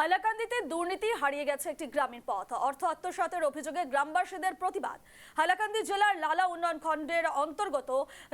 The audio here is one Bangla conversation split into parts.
হাইলাকান্দিতে দুর্নীতি হারিয়ে গেছে একটি গ্রামীণ পথ। অর্থ আত্মসাতের অভিযোগে গ্রামবাসীদের প্রতিবাদ। হাইলাকান্দি জেলার লালা উন্নয়ন খণ্ডের অন্তর্গত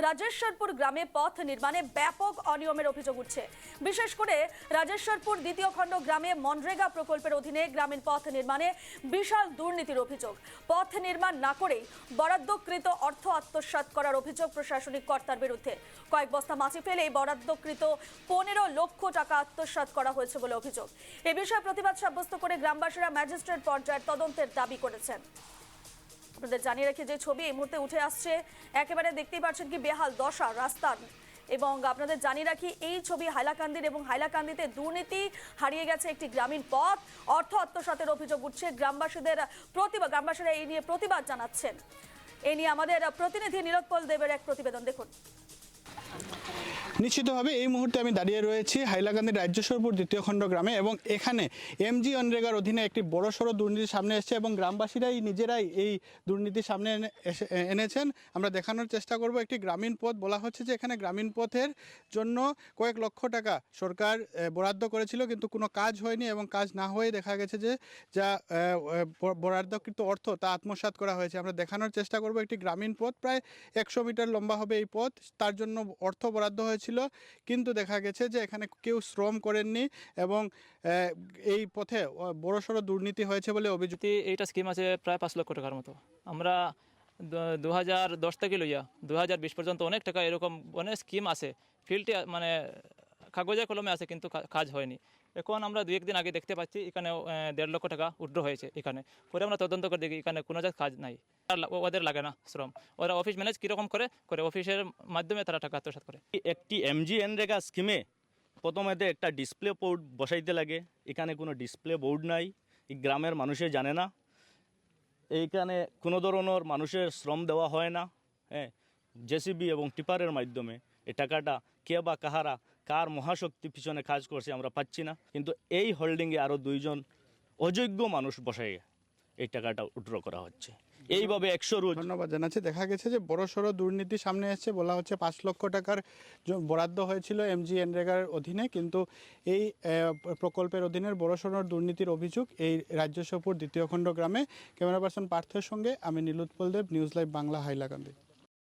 রাজেশ্বরপুর গ্রামে পথ নির্মাণে ব্যাপক অনিয়মের অভিযোগ উঠছে। বিশেষ করে রাজেশ্বরপুর দ্বিতীয় খণ্ড গ্রামে মনরেগা প্রকল্পের অধীনে গ্রামীণ পথ নির্মাণে বিশাল দুর্নীতির অভিযোগ। পথ নির্মাণ না করেই বরাদ্দকৃত অর্থ আত্মসাৎ করার অভিযোগ প্রশাসনিক কর্তার বিরুদ্ধে। কয়েক বস্তা মাছি ফেলে বরাদ্দকৃত পনেরো লক্ষ টাকা আত্মসাৎ করা হয়েছে বলে অভিযোগ। এ বিষয়ে প্রতিবাদ সাব্যস্ত করে গ্রামবাসীরা ম্যাজিস্ট্রেট পর্যায়ের তদন্তের দাবি করেছেন। আপনাদের জানিয়ে রাখি যে ছবি এই মুহূর্তে উঠে আসছে। একেবারে দেখতেই পাচ্ছেন কি বেহাল দশা রাস্তার এবং আপনাদের জানিয়ে রাখি, এই ছবি হাইলাকান্দির এবং হাইলাকান্দিতে দুর্নীতি হারিয়ে গেছে একটি গ্রামীণ পথ। অর্থ আত্মসাতের অভিযোগ উঠছে। গ্রামবাসীদের প্রতিবাদ, গ্রামবাসীরা এই নিয়ে প্রতিবাদ জানাচ্ছেন। এই নিয়ে আমাদের প্রতিনিধি নীলোৎপল দেবের এক প্রতিবেদন। দেখুন। নিশ্চিতভাবে এই মুহূর্তে আমি দাঁড়িয়ে রয়েছি হাইলাকান্দির রাজ্যসরপুর দ্বিতীয় খণ্ড গ্রামে এবং এখানে এমজি অনরেগার অধীনে একটি বড়সড় দুর্নীতি সামনে এসেছে এবং গ্রামবাসীরাই নিজেরাই এই দুর্নীতির সামনে এনেছেন। আমরা দেখানোর চেষ্টা করব একটি গ্রামীণ পথ। বলা হচ্ছে যে এখানে গ্রামীণ পথের জন্য কয়েক লক্ষ টাকা সরকার বরাদ্দ করেছিল কিন্তু কোনো কাজ হয়নি এবং কাজ না হয়ে দেখা গেছে যে যা বরাদ্দকৃত অর্থ তা আত্মসাৎ করা হয়েছে। আমরা দেখানোর চেষ্টা করব একটি গ্রামীণ পথ। প্রায় একশো মিটার লম্বা হবে এই পথ। তার জন্য অর্থ বরাদ্দ হয়েছিল। কিন্তু দেখা গেছে যে এখানে কেউ শ্রম করেননি এবং এই পথে বড় সড়ো দুর্নীতি হয়েছে বলে অভিযোগ এইটা স্কিম আছে প্রায় পাঁচ লক্ষ টাকার মতো। আমরা দু হাজার দশ থেকে লইয়া দু হাজার বিশ পর্যন্ত অনেক টাকা এরকম, অনেক স্কিম আছে। ফিল্ডে মানে কাগজে কলমে আছে, কিন্তু কাজ হয়নি। এখন আমরা দু একদিন আগে দেখতে পাচ্ছি, এখানে দেড় লক্ষ টাকা উড্র হয়েছে এখানে। পরে আমরা তদন্ত করে দেখি, এখানে কোনো জায়গায় কাজ নাই। ওদের লাগে না শ্রম। ওরা অফিস ম্যানেজ কীরকম করে করে অফিসের মাধ্যমে তারা টাকা আত্মসাৎ করে। একটি এমজি এনরেগা স্কিমে প্রথমেতে একটা ডিসপ্লে বোর্ড বসাইতে লাগে। এখানে কোনো ডিসপ্লে বোর্ড নাই। গ্রামের মানুষে জানে না। এইখানে কোনো ধরনের মানুষের শ্রম দেওয়া হয় না। হ্যাঁ জেসিবি এবং টিপারের মাধ্যমে। এই টাকাটা কে বা কাহারা কার মহাশক্তি পিছনে কাজ করছে আমরা পাচ্ছি না। কিন্তু এই হোল্ডিংয়ে আরও দুইজন অযোগ্য মানুষ বসাই এই টাকাটা উড্র করা হচ্ছে। এইভাবে একশো রোজ ধন্যবাদ জানাচ্ছি। দেখা গেছে যে বড় সড়ো দুর্নীতি সামনে এসেছে। বলা হচ্ছে পাঁচ লক্ষ টাকার বরাদ্দ হয়েছিল এমজি এনরেগার অধীনে। কিন্তু এই প্রকল্পের অধীনের বড় সড়ো দুর্নীতির অভিযোগ এই রাজ্য সপুর দ্বিতীয় খণ্ড গ্রামে। ক্যামেরা পার্সন পার্থের সঙ্গে আমি নীলোৎপল দেব, নিউজ লাইভ বাংলা, হাইলাকান্দি।